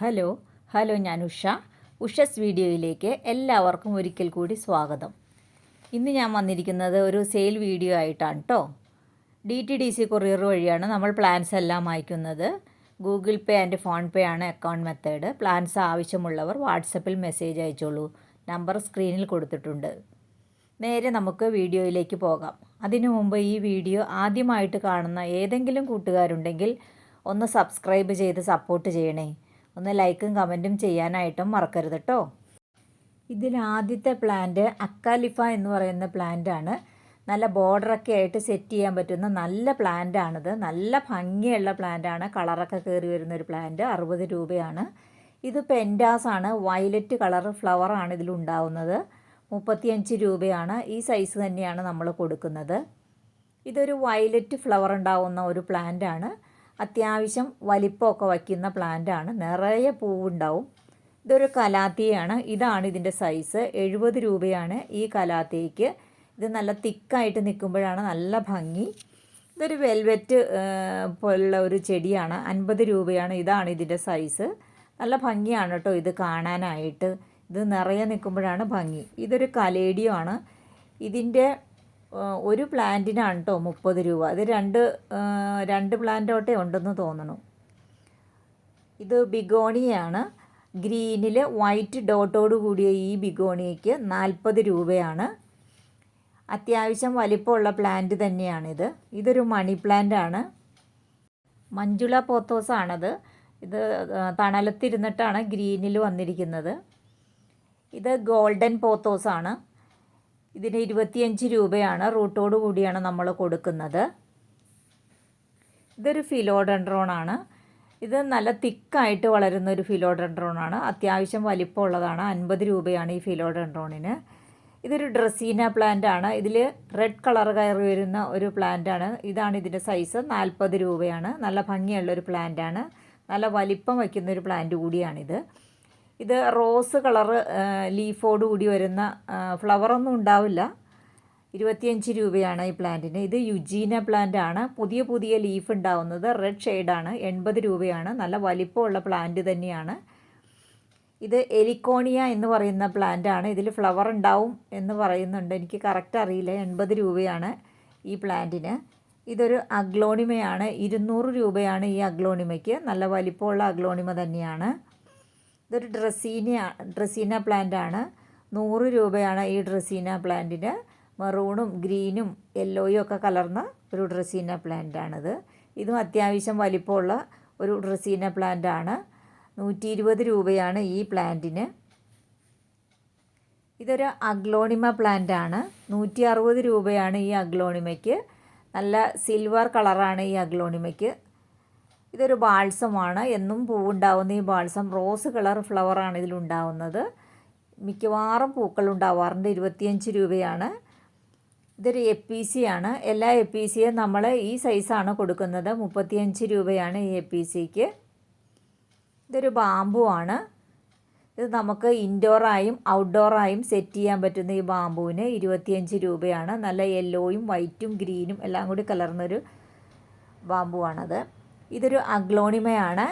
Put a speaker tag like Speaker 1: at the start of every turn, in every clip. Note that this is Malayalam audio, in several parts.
Speaker 1: ഹലോ ഹലോ ഞാൻ ഉഷ. ഉഷസ് വീഡിയോയിലേക്ക് എല്ലാവർക്കും ഒരിക്കൽ കൂടി സ്വാഗതം. ഇന്ന് ഞാൻ വന്നിരിക്കുന്നത് ഒരു സെയിൽ വീഡിയോ ആയിട്ടാണ് കേട്ടോ D T D C courier വഴിയാണ് നമ്മൾ പ്ലാൻസ് എല്ലാം അയക്കുന്നത്. Google Pay and PhonePe ആണ് അക്കൗണ്ട് മെത്തേഡ് പ്ലാൻസ് ആവശ്യമുള്ളവർ വാട്സപ്പിൽ മെസ്സേജ് അയച്ചോളൂ. നമ്പർ സ്ക്രീനിൽ കൊടുത്തിട്ടുണ്ട്. നേരെ നമുക്ക് വീഡിയോയിലേക്ക് പോകാം. അതിനു മുമ്പ് ഈ വീഡിയോ ആദ്യമായിട്ട് കാണുന്ന ഏതെങ്കിലും കൂട്ടുകാരുണ്ടെങ്കിൽ ഒന്ന് സബ്സ്ക്രൈബ് ചെയ്ത് സപ്പോർട്ട് ചെയ്യണേ. ഒന്ന് ലൈക്കും കമന്റും ചെയ്യാനായിട്ടും മറക്കരുത് കേട്ടോ ഇതിൽ ആദ്യത്തെ പ്ലാന്റ് അക്കാലിഫ എന്ന് പറയുന്ന പ്ലാന്റാണ് നല്ല ബോർഡറൊക്കെ ആയിട്ട് സെറ്റ് ചെയ്യാൻ പറ്റുന്ന നല്ല പ്ലാന്റാണിത് നല്ല ഭംഗിയുള്ള പ്ലാന്റാണ് കളറൊക്കെ കയറി വരുന്ന ഒരു പ്ലാന്റ് അറുപത് രൂപയാണ്. ഇത് പെന്റാസ് ആണ്. വയലറ്റ് കളർ ഫ്ലവറാണ് ഇതിലുണ്ടാവുന്നത് മുപ്പത്തിയഞ്ച് രൂപയാണ്. ഈ സൈസ് തന്നെയാണ് നമ്മൾ കൊടുക്കുന്നത്. ഇതൊരു വയലറ്റ് ഫ്ലവർ ഉണ്ടാവുന്ന ഒരു പ്ലാന്റാണ് അത്യാവശ്യം വലിപ്പമൊക്കെ വയ്ക്കുന്ന പ്ലാന്റാണ്. നിറയെ പൂവുണ്ടാവും. ഇതൊരു കലാത്തിയാണ്. ഇതാണ് ഇതിന്റെ സൈസ്. എഴുപത് രൂപയാണ് ഈ കലാത്തിക്ക്. ഇത് നല്ല തിക്കായിട്ട് നിൽക്കുമ്പോഴാണ് നല്ല ഭംഗി. ഇതൊരു വെൽവെറ്റ് പോലുള്ള ഒരു ചെടിയാണ്. അൻപത് രൂപയാണ്. ഇതാണ് ഇതിന്റെ സൈസ്. നല്ല ഭംഗിയാണ് കേട്ടോ ഇത് കാണാനായിട്ട്. ഇത് നിറയെ നിൽക്കുമ്പോഴാണ് ഭംഗി. ഇതൊരു കലേഡിയോ ആണ്. ഇതിന്റെ ഒരു പ്ലാന്റിനാണ് കേട്ടോ മുപ്പത് രൂപ. ഇത് രണ്ട് രണ്ട് പ്ലാന്റോട്ടേ ഉണ്ടെന്ന് തോന്നണു. ഇത് ബിഗോണിയാണ്. ഗ്രീനിൽ വൈറ്റ് ഡോട്ടോട് കൂടിയ ഈ ബിഗോണിയയ്ക്ക് നാൽപ്പത് രൂപയാണ്. അത്യാവശ്യം വലിപ്പമുള്ള പ്ലാന്റ് തന്നെയാണിത്. ഇതൊരു മണി പ്ലാന്റ് ആണ് മഞ്ജുള പോത്തോസാണത്. ഇത് തണലത്തിരുന്നിട്ടാണ് ഗ്രീനിൽ വന്നിരിക്കുന്നത്. ഇത് ഗോൾഡൻ പോത്തോസാണ്. ഇതിന് ഇരുപത്തിയഞ്ച് രൂപയാണ് റൂട്ടോട് കൂടിയാണ് നമ്മൾ കൊടുക്കുന്നത്. ഇതൊരു ഫിലോഡൻഡ്രോൺ ആണ് ഇത് നല്ല തിക്കായിട്ട് വളരുന്ന ഒരു ഫിലോഡൻഡ്രോൺ ആണ് അത്യാവശ്യം വലിപ്പമുള്ളതാണ്. അൻപത് രൂപയാണ് ഈ ഫിലോഡൻഡ്രോണിന്. ഇതൊരു ഡ്രസീന പ്ലാന്റ് ആണ് ഇതിൽ റെഡ് കളർ കയറി വരുന്ന ഒരു പ്ലാന്റ് ആണ് ഇതാണ് ഇതിന്റെ സൈസ്. നാൽപ്പത് രൂപയാണ്. നല്ല ഭംഗിയുള്ള ഒരു പ്ലാന്റ് ആണ് നല്ല വലിപ്പം വയ്ക്കുന്ന ഒരു പ്ലാന്റ് കൂടിയാണിത്. ഇത് റോസ് കളറ് ലീഫോട് കൂടി വരുന്ന ഫ്ലവറൊന്നും ഉണ്ടാവില്ല. ഇരുപത്തിയഞ്ച് രൂപയാണ് ഈ പ്ലാന്റിന്. ഇത് യുജീന പ്ലാന്റ് ആണ് പുതിയ പുതിയ ലീഫ് ഉണ്ടാവുന്നത് റെഡ് ഷെയ്ഡാണ്. എൺപത് രൂപയാണ്. നല്ല വലിപ്പമുള്ള പ്ലാന്റ് തന്നെയാണ്. ഇത് എലിക്കോണിയ എന്ന് പറയുന്ന പ്ലാന്റ് ആണ് ഇതിൽ ഫ്ലവർ ഉണ്ടാവും എന്ന് പറയുന്നുണ്ട്. എനിക്ക് കറക്റ്റ് അറിയില്ല. എൺപത് രൂപയാണ് ഈ പ്ലാന്റിന്. ഇതൊരു അഗ്ലോണിമയാണ്. ഇരുന്നൂറ് രൂപയാണ് ഈ അഗ്ലോണിമയ്ക്ക്. നല്ല വലിപ്പമുള്ള അഗ്ലോണിമ തന്നെയാണ്. ഇതൊരു ഡ്രസീന ഡ്രസീന പ്ലാന്റ് ആണ്. നൂറ് രൂപയാണ് ഈ ഡ്രസീന പ്ലാന്റിന് മെറൂണും ഗ്രീനും യെല്ലോയും ഒക്കെ കലർന്ന ഒരു ഡ്രസീന പ്ലാന്റ് ആണിത്. ഇതും അത്യാവശ്യം വലിപ്പമുള്ള ഒരു ഡ്രസീന പ്ലാന്റ് ആണ്. നൂറ്റി ഇരുപത് രൂപയാണ് ഈ പ്ലാന്റിന് ഇതൊരു അഗ്ലോണിമ പ്ലാന്റ് ആണ്. നൂറ്റി അറുപത് രൂപയാണ് ഈ അഗ്ലോണിമയ്ക്ക്. നല്ല സിൽവർ കളറാണ് ഈ അഗ്ലോണിമയ്ക്ക്. ഇതൊരു ബാൾസമാണ് എന്നും പൂവുണ്ടാവുന്ന ഈ ബാൾസം റോസ് കളർ ഫ്ലവറാണ് ഇതിലുണ്ടാവുന്നത്. മിക്കവാറും പൂക്കൾ ഉണ്ടാവാറുണ്ട് ഇരുപത്തിയഞ്ച് രൂപയാണ്. ഇതൊരു എ പി സി ആണ് എല്ലാ എ പി സിയും നമ്മൾ ഈ സൈസാണ് കൊടുക്കുന്നത്. മുപ്പത്തിയഞ്ച് രൂപയാണ് ഈ എ പി സിക്ക്. ഇതൊരു ബാമ്പു ആണ് ഇത് നമുക്ക് ഇൻഡോറായും ഔട്ട്ഡോറായും സെറ്റ് ചെയ്യാൻ പറ്റുന്ന ഈ ബാമ്പുവിന് ഇരുപത്തിയഞ്ച് രൂപയാണ്. നല്ല യെല്ലോയും വൈറ്റും ഗ്രീനും എല്ലാം കൂടി കലർന്നൊരു ബാമ്പുവാണത്. ഇതൊരു അഗ്ലോണിമയാണ്.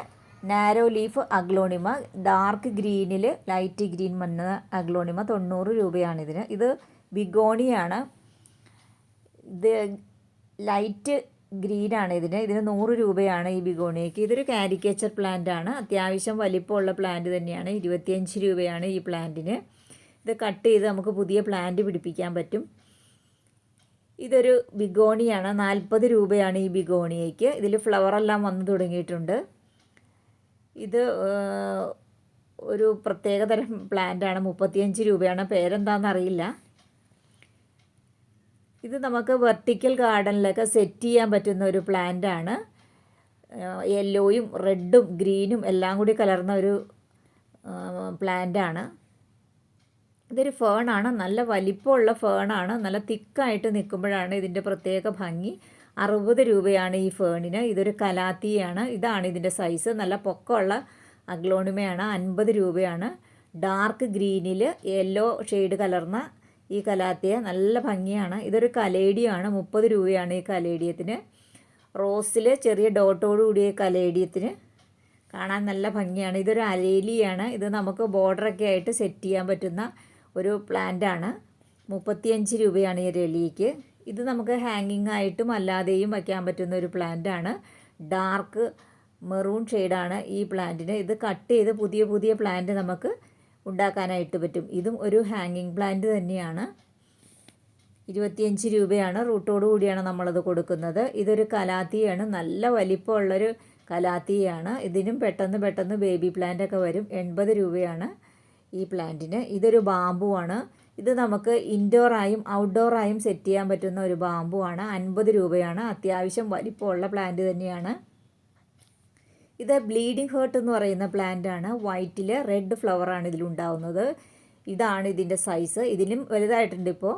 Speaker 1: Narrow leaf aglaonema. ഡാർക്ക് ഗ്രീനിൽ ലൈറ്റ് ഗ്രീൻ വന്ന അഗ്ലോണിമ. തൊണ്ണൂറ് രൂപയാണ് ഇതിന് ഇത് ബിഗോണിയാണ്. ഇത് ലൈറ്റ് ഗ്രീനാണ് ഇതിന്. ഇതിന് നൂറ് രൂപയാണ് ഈ ബിഗോണിയയ്ക്ക് ഇതൊരു കാരിക്കേച്ചർ പ്ലാന്റ് ആണ്. അത്യാവശ്യം വലിപ്പമുള്ള പ്ലാന്റ് തന്നെയാണ്. ഇരുപത്തിയഞ്ച് രൂപയാണ് ഈ പ്ലാന്റിന് ഇത് കട്ട് ചെയ്ത് നമുക്ക് പുതിയ പ്ലാന്റ് പിടിപ്പിക്കാൻ പറ്റും. ഇതൊരു ബിഗോണിയാണ്. നാൽപ്പത് രൂപയാണ് ഈ ബിഗോണിയയ്ക്ക്. ഇതിൽ ഫ്ലവറെല്ലാം വന്നു തുടങ്ങിയിട്ടുണ്ട്. ഇത് ഒരു പ്രത്യേകതരം പ്ലാന്റാണ്. മുപ്പത്തിയഞ്ച് രൂപയാണ്. പേരെന്താണെന്നറിയില്ല ഇത് നമുക്ക് വെർട്ടിക്കൽ ഗാർഡനിലൊക്കെ സെറ്റ് ചെയ്യാൻ പറ്റുന്ന ഒരു പ്ലാന്റാണ്. യെല്ലോയും റെഡും ഗ്രീനും എല്ലാം കൂടി കലർന്ന ഒരു പ്ലാന്റാണ്. ഇതൊരു ഫേണാണ്. നല്ല വലിപ്പമുള്ള ഫേണാണ്. നല്ല തിക്കായിട്ട് നിൽക്കുമ്പോഴാണ് ഇതിന്റെ പ്രത്യേക ഭംഗി. അറുപത് രൂപയാണ് ഈ ഫേണിന്. ഇതൊരു കലാത്തിയാണ്. ഇതാണ് ഇതിന്റെ സൈസ്. നല്ല പൊക്കമുള്ള അഗ്ലോണിമയാണ്. അൻപത് രൂപയാണ്. ഡാർക്ക് ഗ്രീനിൽ യെല്ലോ ഷെയ്ഡ് കലർന്ന ഈ കലാത്തിയ നല്ല ഭംഗിയാണ്. ഇതൊരു കലേഡിയാണ് മുപ്പത് രൂപയാണ് ഈ കലേഡിയത്തിന്. റോസിൽ ചെറിയ ഡോട്ടോട് കൂടിയ കലേഡിയത്തിന് കാണാൻ നല്ല ഭംഗിയാണ്. ഇതൊരു അലേലിയാണ്. ഇത് നമുക്ക് ബോർഡറൊക്കെ ആയിട്ട് സെറ്റ് ചെയ്യാൻ പറ്റുന്ന ഒരു പ്ലാന്റാണ്. മുപ്പത്തിയഞ്ച് രൂപയാണ് ഈ രലിക്ക് ഇത് നമുക്ക് ഹാങ്ങിങ് ആയിട്ടും അല്ലാതെയും വയ്ക്കാൻ പറ്റുന്ന ഒരു പ്ലാന്റാണ്. ഡാർക്ക് മെറൂൺ ഷെയ്ഡാണ് ഈ പ്ലാന്റിന്. ഇത് കട്ട് ചെയ്ത് പുതിയ പുതിയ പ്ലാന്റ് നമുക്ക് ഉണ്ടാക്കാനായിട്ട് പറ്റും. ഇതും ഒരു ഹാങ്ങിങ് പ്ലാന്റ് തന്നെയാണ്. ഇരുപത്തിയഞ്ച് രൂപയാണ്. റൂട്ടോട് കൂടിയാണ് നമ്മളത് കൊടുക്കുന്നത്. ഇതൊരു കലാത്തിയാണ്. നല്ല വലിപ്പമുള്ളൊരു കലാത്തിയാണ്. ഇതിനും പെട്ടെന്ന് പെട്ടെന്ന് ബേബി പ്ലാന്റ് ഒക്കെ വരും. എൺപത് രൂപയാണ്. ഈ പ്ലാന്റിന്. ഇതൊരു ബാമ്പു ആണ് ഇത് നമുക്ക് ഇൻഡോറായും ഔട്ട്ഡോറായും സെറ്റ് ചെയ്യാൻ പറ്റുന്ന ഒരു ബാമ്പു ആണ് അൻപത് രൂപയാണ്. അത്യാവശ്യം വലിപ്പമുള്ള പ്ലാന്റ് തന്നെയാണ്. ഇത് ബ്ലീഡിംഗ് ഹേർട്ട് എന്ന് പറയുന്ന പ്ലാന്റ് ആണ് വൈറ്റിൽ റെഡ് ഫ്ലവർ ആണ് ഇതിലുണ്ടാവുന്നത് ഇതാണ് ഇതിന്റെ സൈസ്. ഇതിലും വലുതായിട്ടുണ്ട് ഇപ്പോൾ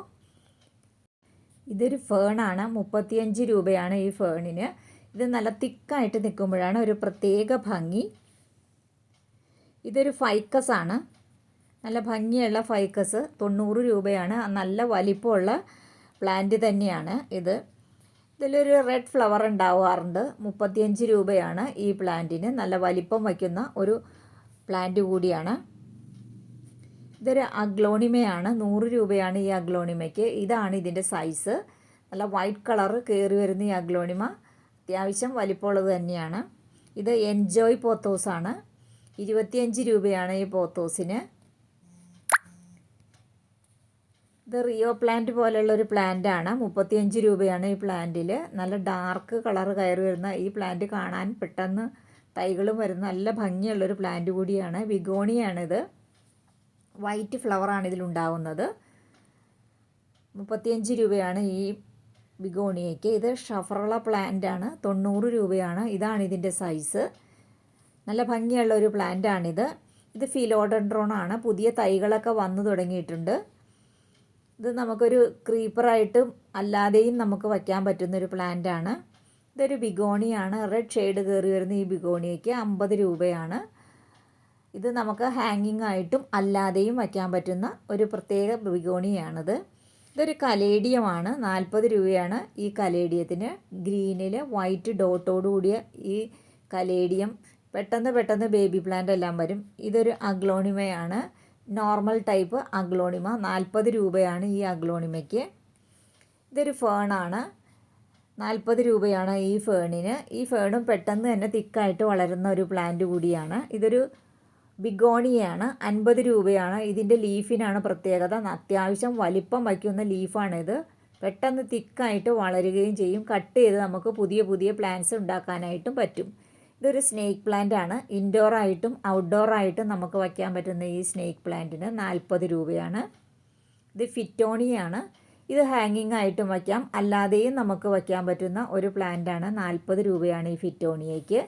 Speaker 1: ഇതൊരു ഫേണാണ്. മുപ്പത്തിയഞ്ച് രൂപയാണ് ഈ ഫേണിന്. ഇത് നല്ല തിക്കായിട്ട് നിൽക്കുമ്പോഴാണ് ഒരു പ്രത്യേക ഭംഗി. ഇതൊരു ഫൈക്കസ് ആണ് നല്ല ഭംഗിയുള്ള ഫൈക്കസ് തൊണ്ണൂറ് രൂപയാണ്. നല്ല വലിപ്പമുള്ള പ്ലാന്റ് തന്നെയാണ് ഇത്. ഇതിലൊരു റെഡ് ഫ്ലവർ ഉണ്ടാവാറുണ്ട്. മുപ്പത്തിയഞ്ച് രൂപയാണ് ഈ പ്ലാന്റിന്. നല്ല വലിപ്പം വയ്ക്കുന്ന ഒരു പ്ലാന്റ് കൂടിയാണ്. ഇതൊരു അഗ്ലോണിമയാണ്. നൂറ് രൂപയാണ് ഈ അഗ്ലോണിമയ്ക്ക്. ഇതാണ് ഇതിന്റെ സൈസ്. നല്ല വൈറ്റ് കളർ കയറി വരുന്ന ഈ അഗ്ലോണിമ. അത്യാവശ്യം വലിപ്പമുള്ളത് തന്നെയാണ്. ഇത് എൻജോയ് പോത്തോസാണ്. ഇരുപത്തിയഞ്ച് രൂപയാണ് ഈ പോത്തോസിന്. ഇത് റിയോ പ്ലാന്റ് പോലെയുള്ള ഒരു പ്ലാന്റ് ആണ്. മുപ്പത്തിയഞ്ച് രൂപയാണ് ഈ പ്ലാന്റിൽ നല്ല ഡാർക്ക് കളർ കയറി വരുന്ന ഈ പ്ലാന്റ് കാണാൻ പെട്ടെന്ന് തൈകളും വരുന്ന നല്ല ഭംഗിയുള്ളൊരു പ്ലാന്റ് കൂടിയാണ്. വിഗോണിയാണിത്. വൈറ്റ് ഫ്ലവറാണ് ഇതിലുണ്ടാവുന്നത് മുപ്പത്തിയഞ്ച് രൂപയാണ് ഈ ബിഗോണിയയ്ക്ക് ഇത് ഷഫറള പ്ലാന്റ് ആണ്. തൊണ്ണൂറ് രൂപയാണ്. ഇതാണ് ഇതിന്റെ സൈസ് നല്ല ഭംഗിയുള്ള ഒരു പ്ലാന്റ് ആണിത്. ഇത് ഫിലോഡൻഡ്രോൺ ആണ്. പുതിയ തൈകളൊക്കെ വന്നു തുടങ്ങിയിട്ടുണ്ട്. ഇത് നമുക്കൊരു ക്രീപ്പറായിട്ടും അല്ലാതെയും നമുക്ക് വയ്ക്കാൻ പറ്റുന്നൊരു പ്ലാന്റാണ് ഇതൊരു ബിഗോണിയാണ്. റെഡ് ഷെയ്ഡ് കയറി വരുന്ന ഈ ബിഗോണിയയ്ക്ക് അമ്പത് രൂപയാണ്. ഇത് നമുക്ക് ഹാങ്ങിങ് ആയിട്ടും അല്ലാതെയും വയ്ക്കാൻ പറ്റുന്ന ഒരു പ്രത്യേക ബിഗോണിയാണിത്. ഇതൊരു കലേഡിയമാണ്. നാൽപ്പത് രൂപയാണ് ഈ കലേഡിയത്തിന്. ഗ്രീനിൽ വൈറ്റ് ഡോട്ടോട് കൂടിയ ഈ കലേഡിയം പെട്ടെന്ന് പെട്ടെന്ന് ബേബി പ്ലാന്റ് എല്ലാം വരും. ഇതൊരു അഗ്ലോണിമയാണ് നോർമൽ ടൈപ്പ് അഗ്ലോണിമ. നാൽപ്പത് രൂപയാണ് ഈ അഗ്ലോണിമയ്ക്ക്. ഇതൊരു ഫേണാണ് നാൽപ്പത് രൂപയാണ് ഈ ഫേണിന് ഈ ഫേണും പെട്ടെന്ന് തന്നെ തിക്കായിട്ട് വളരുന്ന ഒരു പ്ലാന്റ് കൂടിയാണ്. ഇതൊരു ബിഗോണിയാണ് അൻപത് രൂപയാണ്. ഇതിന്റെ ലീഫിനാണ് പ്രത്യേകത. അത്യാവശ്യം വലിപ്പം വയ്ക്കുന്ന ലീഫാണിത് പെട്ടെന്ന് തിക്കായിട്ട് വളരുകയും ചെയ്യും. കട്ട് ചെയ്ത് നമുക്ക് പുതിയ പുതിയ പ്ലാന്റ്സ് ഉണ്ടാക്കാനായിട്ടും പറ്റും. ഇതൊരു സ്നേക്ക് പ്ലാന്റ് ആണ്. ഇൻഡോർ ആയിട്ടും ഔട്ട്ഡോർ ആയിട്ടും നമുക്ക് വയ്ക്കാൻ പറ്റുന്ന ഈ സ്നേക്ക് പ്ലാന്റിന് നാൽപ്പത് രൂപയാണ്. ഇത് ഫിറ്റോണിയാണ് ഇത് ഹാങ്ങിങ് ആയിട്ടും വയ്ക്കാം. അല്ലാതെയും നമുക്ക് വയ്ക്കാൻ പറ്റുന്ന ഒരു പ്ലാന്റാണ് നാൽപ്പത് രൂപയാണ് ഈ ഫിറ്റോണിയയ്ക്ക്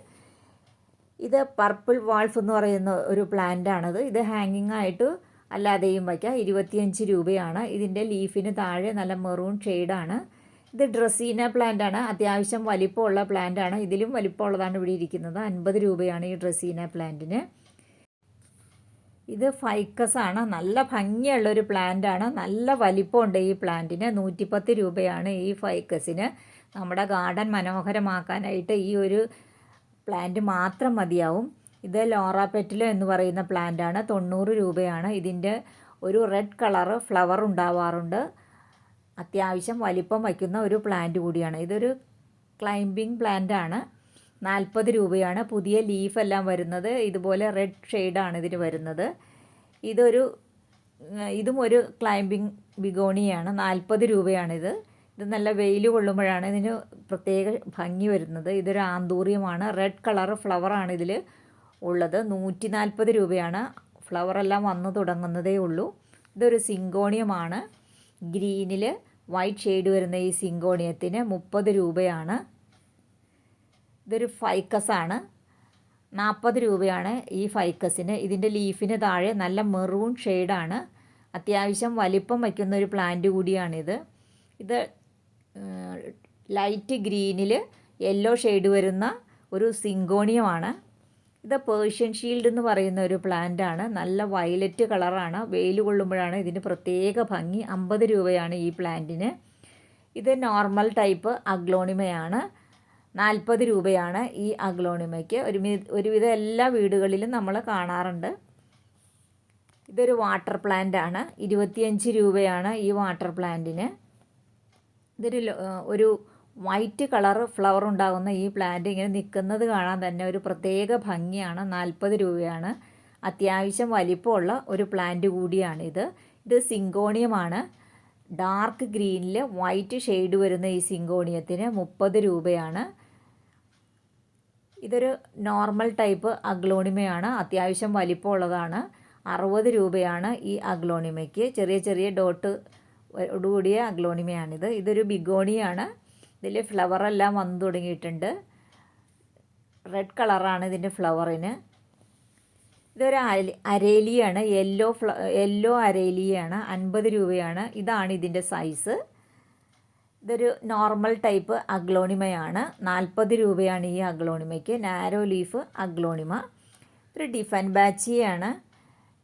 Speaker 1: ഇത് പർപ്പിൾ വാൾഫ് എന്ന് പറയുന്ന ഒരു പ്ലാന്റാണത് ഇത് ഹാങ്ങിങ് ആയിട്ട് അല്ലാതെയും വയ്ക്കാം. ഇരുപത്തിയഞ്ച് രൂപയാണ്. ഇതിന്റെ ലീഫിന് താഴെ നല്ല മെറൂൺ ഷെയ്ഡാണ് ഇത് ഡ്രസ്സീന പ്ലാന്റ് ആണ് അത്യാവശ്യം വലിപ്പമുള്ള പ്ലാന്റ് ആണ് ഇതിലും വലിപ്പമുള്ളതാണ് ഇവിടെ ഇരിക്കുന്നത്. അൻപത് രൂപയാണ് ഈ ഡ്രസ്സീന പ്ലാന്റിന്. ഇത് ഫൈക്കസ് ആണ്. നല്ല ഭംഗിയുള്ള ഒരു പ്ലാന്റ് ആണ് നല്ല വലിപ്പമുണ്ട് ഈ പ്ലാന്റിന്. നൂറ്റിപ്പത്ത് രൂപയാണ് ഈ ഫൈക്കസിന്. നമ്മുടെ ഗാർഡൻ മനോഹരമാക്കാനായിട്ട് ഈ ഒരു പ്ലാന്റ് മാത്രം മതിയാവും. ഇത് ലോറ പെറ്റിലോ എന്ന് പറയുന്ന പ്ലാന്റ് ആണ് തൊണ്ണൂറ് രൂപയാണ്. ഇതിന്റെ ഒരു റെഡ് കളറ് ഫ്ലവർ ഉണ്ടാവാറുണ്ട്. അത്യാവശ്യം വലിപ്പം വയ്ക്കുന്ന ഒരു പ്ലാന്റ് കൂടിയാണ്. ഇതൊരു ക്ലൈംബിംഗ് പ്ലാന്റ് ആണ്. നാൽപ്പത് രൂപയാണ്. പുതിയ ലീഫ് എല്ലാം വരുന്നത്. ഇതുപോലെ റെഡ് ഷെയ്ഡാണ് ഇതിന് വരുന്നത്. ഇതൊരു ഇതും ഒരു ക്ലൈംബിംഗ് ബിഗോണിയാണ്. നാൽപ്പത് രൂപയാണിത്. ഇത് നല്ല വെയിൽ കൊള്ളുമ്പോഴാണ് ഇതിന് പ്രത്യേക ഭംഗി വരുന്നത്. ഇതൊരു ആന്തൂറിയമാണ്. റെഡ് കളർ ഫ്ലവറാണ് ഇതിൽ ഉള്ളത്. നൂറ്റി നാൽപ്പത് രൂപയാണ് ഫ്ലവറെല്ലാം വന്നു തുടങ്ങുന്നതേ ഉള്ളൂ. ഇതൊരു സിങ്കോണിയമാണ്. ഗ്രീനിൽ വൈറ്റ് ഷെയ്ഡ് വരുന്ന ഈ സിങ്കോണിയത്തിന് മുപ്പത് രൂപയാണ്. ഇതൊരു ഫൈക്കസാണ് നാൽപ്പത് രൂപയാണ് ഈ ഫൈക്കസിന് ഇതിന്റെ ലീഫിന് താഴെ നല്ല മെറൂൺ ഷെയ്ഡാണ് അത്യാവശ്യം വലിപ്പം വയ്ക്കുന്ന ഒരു പ്ലാന്റ് കൂടിയാണിത്. ഇത് ലൈറ്റ് ഗ്രീനിൽ യെല്ലോ ഷെയ്ഡ് വരുന്ന ഒരു സിങ്കോണിയമാണ്. ഇത് പേർഷ്യൻ ഷീൽഡ് എന്ന് പറയുന്ന ഒരു പ്ലാന്റ് ആണ്. നല്ല വയലറ്റ് കളറാണ് വെയിൽ കൊള്ളുമ്പോഴാണ് ഇതിന് പ്രത്യേക ഭംഗി. അമ്പത് രൂപയാണ് ഈ പ്ലാന്റിന് ഇത് നോർമൽ ടൈപ്പ് അഗ്ലോണിമയാണ്. നാൽപ്പത് രൂപയാണ് ഈ അഗ്ലോണിമയ്ക്ക്. ഒരു ഒരുവിധം എല്ലാ വീടുകളിലും നമ്മൾ കാണാറുണ്ട്. ഇതൊരു വാട്ടർ പ്ലാന്റ് ആണ്. ഇരുപത്തിയഞ്ച് രൂപയാണ് ഈ വാട്ടർ പ്ലാന്റിന് ഇതൊരു ഒരു വൈറ്റ് കളർ ഫ്ലവർ ഉണ്ടാകുന്ന ഈ പ്ലാന്റ് ഇങ്ങനെ നിൽക്കുന്നത് കാണാൻ തന്നെ ഒരു പ്രത്യേക ഭംഗിയാണ്. നാൽപ്പത് രൂപയാണ്. അത്യാവശ്യം വലിപ്പമുള്ള ഒരു പ്ലാന്റ് കൂടിയാണിത്. ഇത് സിങ്കോണിയമാണ്. ഡാർക്ക് ഗ്രീനിൽ വൈറ്റ് ഷെയ്ഡ് വരുന്ന ഈ സിങ്കോണിയത്തിന് മുപ്പത് രൂപയാണ്. ഇതൊരു നോർമൽ ടൈപ്പ് അഗ്ലോണിമയാണ്. അത്യാവശ്യം വലിപ്പമുള്ളതാണ്. അറുപത് രൂപയാണ് ഈ അഗ്ലോണിമയ്ക്ക്. ചെറിയ ചെറിയ ഡോട്ട് കൂടിയ അഗ്ലോണിമയാണിത്. ഇതൊരു ബിഗോണിയാണ്. ഇതിൽ ഫ്ലവറെല്ലാം വന്നു തുടങ്ങിയിട്ടുണ്ട്. റെഡ് കളറാണ് ഇതിന്റെ ഫ്ലവറിന് ഇതൊരു അര- അരേലിയാണ്. Yellow ഫ്ല yellow അരേലിയാണ്. അൻപത് രൂപയാണ്. ഇതാണ് ഇതിന്റെ സൈസ് ഇതൊരു നോർമൽ ടൈപ്പ് അഗ്ലോണിമയാണ്. നാൽപ്പത് രൂപയാണ് ഈ അഗ്ലോണിമയ്ക്ക്. Narrow leaf aglaonema. ഒരു ഡിഫൻ ബാച്ചിയാണ്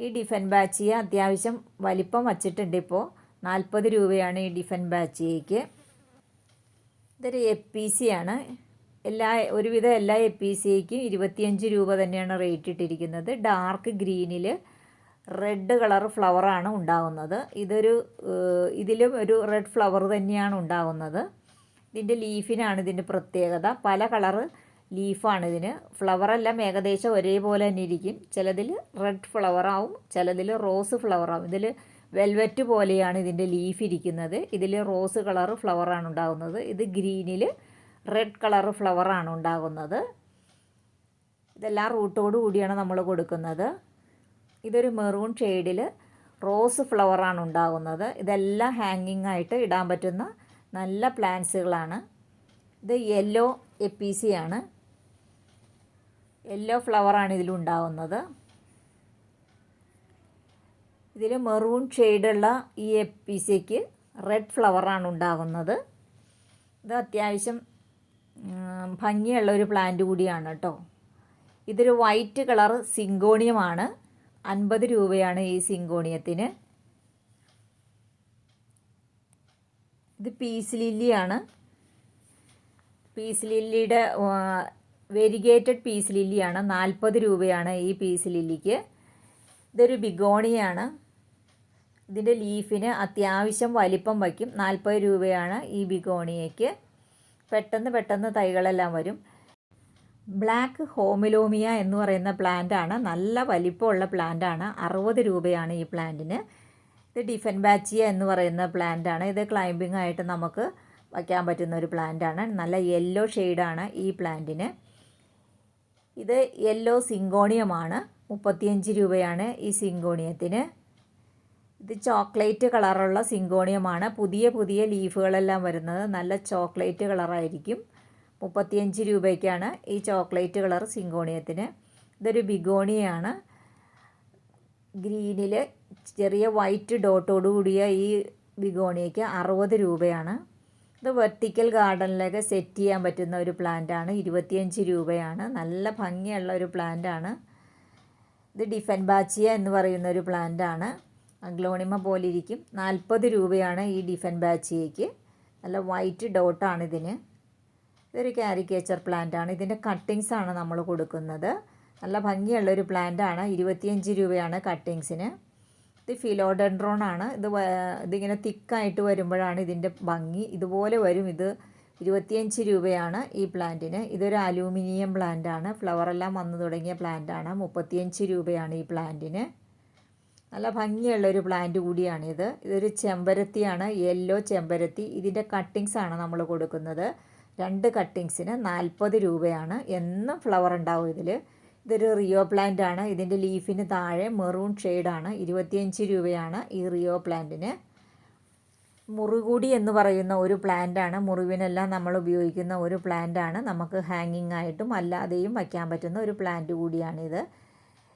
Speaker 1: ഈ ഡിഫൻ ബാച്ചിയ അത്യാവശ്യം വലിപ്പം വച്ചിട്ടുണ്ട് ഇപ്പോൾ നാൽപ്പത് രൂപയാണ് ഈ ഡിഫൻ ബാച്ചിയയ്ക്ക് ഇതൊരു എ പി സി ആണ്. എല്ലാ ഒരുവിധം എല്ലാ എ പി സിക്കും ഇരുപത്തിയഞ്ച് രൂപ തന്നെയാണ് റേറ്റ് ഇട്ടിരിക്കുന്നത്. ഡാർക്ക് ഗ്രീനിൽ റെഡ് കളർ ഫ്ലവറാണ് ഉണ്ടാകുന്നത് ഇതൊരു ഇതിലും ഒരു റെഡ് ഫ്ലവർ തന്നെയാണ് ഉണ്ടാകുന്നത് ഇതിന്റെ ലീഫിനാണ് ഇതിന്റെ പ്രത്യേകത. പല കളറ് ലീഫാണ് ഇതിന്. ഫ്ലവറെല്ലാം ഏകദേശം ഒരേപോലെ തന്നെ ഇരിക്കും. ചിലതിൽ റെഡ് ഫ്ലവറാവും ചിലതിൽ റോസ് ഫ്ലവറാവും ഇതിൽ വെൽവെറ്റ് പോലെയാണ് ഇതിന്റെ ലീഫ് ഇരിക്കുന്നത്. ഇതിൽ റോസ് കളർ ഫ്ലവറാണ് ഉണ്ടാകുന്നത്. ഇത് ഗ്രീനിൽ റെഡ് കളർ ഫ്ലവറാണ് ഉണ്ടാകുന്നത്. ഇതെല്ലാം റൂട്ടോട് കൂടിയാണ് നമ്മൾ കൊടുക്കുന്നത്. ഇതൊരു മെറൂൺ ഷെയ്ഡിൽ റോസ് ഫ്ലവറാണ് ഉണ്ടാകുന്നത്. ഇതെല്ലാം ഹാങ്ങിങ് ആയിട്ട് ഇടാൻ പറ്റുന്ന നല്ല പ്ലാന്റ്സുകളാണ്. ഇത് യെല്ലോ എപ്പീസിയാണ് യെല്ലോ ഫ്ലവറാണ് ഇതിലുണ്ടാകുന്നത് ഇതിൽ മെറൂൺ ഷെയ്ഡുള്ള ഈ എപ്പീസിക്ക് റെഡ് ഫ്ലവറാണ് ഉണ്ടാകുന്നത്. ഇത് അത്യാവശ്യം ഭംഗിയുള്ള ഒരു പ്ലാന്റ് കൂടിയാണ് കേട്ടോ ഇതൊരു വൈറ്റ് കളർ സിങ്കോണിയമാണ്. അൻപത് രൂപയാണ് ഈ സിങ്കോണിയത്തിന്. ഇത് പീസ് ലില്ലിയാണ് പീസ് ലില്ലിയുടെ വെരിഗേറ്റഡ് പീസ് ലില്ലിയാണ് നാൽപ്പത് രൂപയാണ് ഈ പീസ് ലില്ലിക്ക് ഇതൊരു ബിഗോണിയാണ് ഇതിന്റെ ലീഫിന് അത്യാവശ്യം വലിപ്പം വയ്ക്കും. നാൽപ്പത് രൂപയാണ് ഈ ബിഗോണിയയ്ക്ക്. പെട്ടെന്ന് പെട്ടെന്ന് തൈകളെല്ലാം വരും. ബ്ലാക്ക് ഹോമിലോമിയ എന്ന് പറയുന്ന പ്ലാന്റാണ് നല്ല വലിപ്പമുള്ള പ്ലാന്റാണ് അറുപത് രൂപയാണ് ഈ പ്ലാന്റിന് ഇത് ഡിഫൻ ബാച്ചിയ എന്ന് പറയുന്ന പ്ലാന്റാണ് ഇത് ക്ലൈംബിംഗ് ആയിട്ട് നമുക്ക് വയ്ക്കാൻ പറ്റുന്ന ഒരു പ്ലാന്റാണ് നല്ല യെല്ലോ ഷെയ്ഡാണ് ഈ പ്ലാന്റിന് ഇത് യെല്ലോ സിങ്കോണിയമാണ്. മുപ്പത്തിയഞ്ച് രൂപയാണ് ഈ സിങ്കോണിയത്തിന്. ഇത് ചോക്ലേറ്റ് കളറുള്ള സിങ്കോണിയമാണ്. പുതിയ പുതിയ ലീഫുകളെല്ലാം വരുന്നത്. നല്ല ചോക്ലേറ്റ് കളറായിരിക്കും. മുപ്പത്തിയഞ്ച് രൂപയ്ക്കാണ് ഈ ചോക്ലേറ്റ് കളർ സിങ്കോണിയത്തിന്. ഇതൊരു ബിഗോണിയാണ്. ഗ്രീനിൽ ചെറിയ വൈറ്റ് ഡോട്ടോട് കൂടിയ ഈ ബിഗോണിയയ്ക്ക് അറുപത് രൂപയാണ്. ഇത് വെർട്ടിക്കൽ ഗാർഡനിലൊക്കെ സെറ്റ് ചെയ്യാൻ പറ്റുന്ന ഒരു പ്ലാന്റാണ്. ഇരുപത്തിയഞ്ച് രൂപയാണ്. നല്ല ഭംഗിയുള്ള ഒരു പ്ലാന്റാണ്. ഇത് ഡിഫൻ ബാച്ചിയ എന്ന് പറയുന്ന ഒരു പ്ലാന്റാണ്. അഗ്ലോണിമ പോലെ ഇരിക്കും നാൽപ്പത് രൂപയാണ് ഈ ഡിഫൻ ബാച്ചിയയ്ക്ക് നല്ല വൈറ്റ് ഡോട്ടാണ് ഇതിന്. ഇതൊരു കാരിക്കേച്ചർ പ്ലാന്റാണ് ഇതിന്റെ ആണ് നമ്മൾ കൊടുക്കുന്നത്. നല്ല ഭംഗിയുള്ളൊരു പ്ലാന്റാണ് ഇരുപത്തിയഞ്ച് രൂപയാണ് കട്ടിങ്സിന് ഇത് ഫിലോഡെൻഡ്രോൺ ആണ്. ഇത് ഇതിങ്ങനെ തിക്കായിട്ട് വരുമ്പോഴാണ് ഇതിന്റെ ഭംഗി. ഇതുപോലെ വരും. ഇത് ഇരുപത്തിയഞ്ച് രൂപയാണ് ഈ പ്ലാന്റിന് ഇതൊരു അലൂമിനിയം പ്ലാന്റാണ് ഫ്ലവറെല്ലാം വന്നു തുടങ്ങിയ പ്ലാന്റാണ് മുപ്പത്തിയഞ്ച് രൂപയാണ് ഈ പ്ലാന്റിന് നല്ല ഭംഗിയുള്ള ഒരു പ്ലാന്റ് കൂടിയാണിത്. ഇതൊരു ചെമ്പരത്തിയാണ് യെല്ലോ ചെമ്പരത്തി. ഇതിന്റെ കട്ടിങ്സ് ആണ് നമ്മൾ കൊടുക്കുന്നത്. രണ്ട് കട്ടിങ്സിന് നാൽപ്പത് രൂപയാണ്. എന്നും ഫ്ലവർ ഉണ്ടാവും ഇതിൽ ഇതൊരു റിയോ പ്ലാന്റ് ആണ്. ഇതിന്റെ ലീഫിന് താഴെ മെറൂൺ ഷെയ്ഡാണ് ഇരുപത്തിയഞ്ച് രൂപയാണ് ഈ റിയോ പ്ലാന്റിന് മുറുകൂടി എന്ന് പറയുന്ന ഒരു പ്ലാന്റാണ് മുറിവിനെല്ലാം നമ്മൾ ഉപയോഗിക്കുന്ന ഒരു പ്ലാന്റാണ് നമുക്ക് ഹാങ്ങിങ് ആയിട്ടും അല്ലാതെയും വയ്ക്കാൻ പറ്റുന്ന ഒരു പ്ലാന്റ് കൂടിയാണിത്.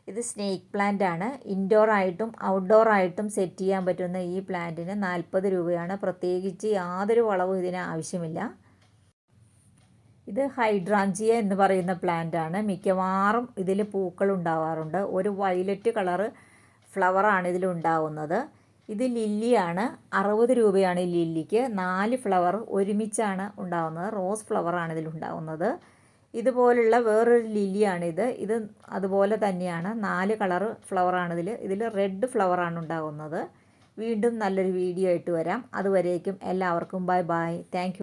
Speaker 1: ഇത് സ്നേക്ക് പ്ലാന്റ് ആണ്. ഇൻഡോർ ആയിട്ടും ഔട്ട്ഡോർ ആയിട്ടും സെറ്റ് ചെയ്യാൻ പറ്റുന്ന ഈ പ്ലാന്റിന് നാൽപ്പത് രൂപയാണ്. പ്രത്യേകിച്ച് യാതൊരു വളവും ഇതിന് ആവശ്യമില്ല. ഇത് ഹൈഡ്രാഞ്ചിയ എന്ന് പറയുന്ന പ്ലാന്റ് ആണ്. മിക്കവാറും ഇതിൽ പൂക്കൾ ഉണ്ടാവാറുണ്ട്. ഒരു വയലറ്റ് കളറ് ഫ്ലവറാണ് ഇതിലുണ്ടാവുന്നത് ഇത് ലില്ലിയാണ് അറുപത് രൂപയാണ് ഈ ലില്ലിക്ക് നാല് ഫ്ലവർ ഒരുമിച്ചാണ് ഉണ്ടാവുന്നത്. റോസ് ഫ്ലവറാണ് ഇതിലുണ്ടാകുന്നത് ഇതുപോലുള്ള വേറൊരു ലില്ലിയാണിത്. ഇത് അതുപോലെ തന്നെയാണ്. നാല് കളർ ഫ്ലവറാണ് ഇതിൽ ഇതിൽ റെഡ് ഫ്ലവറാണ് ഉണ്ടാകുന്നത് വീണ്ടും നല്ലൊരു വീഡിയോ ആയിട്ട് വരാം. അതുവരേക്കും എല്ലാവർക്കും ബൈ ബൈ. താങ്ക്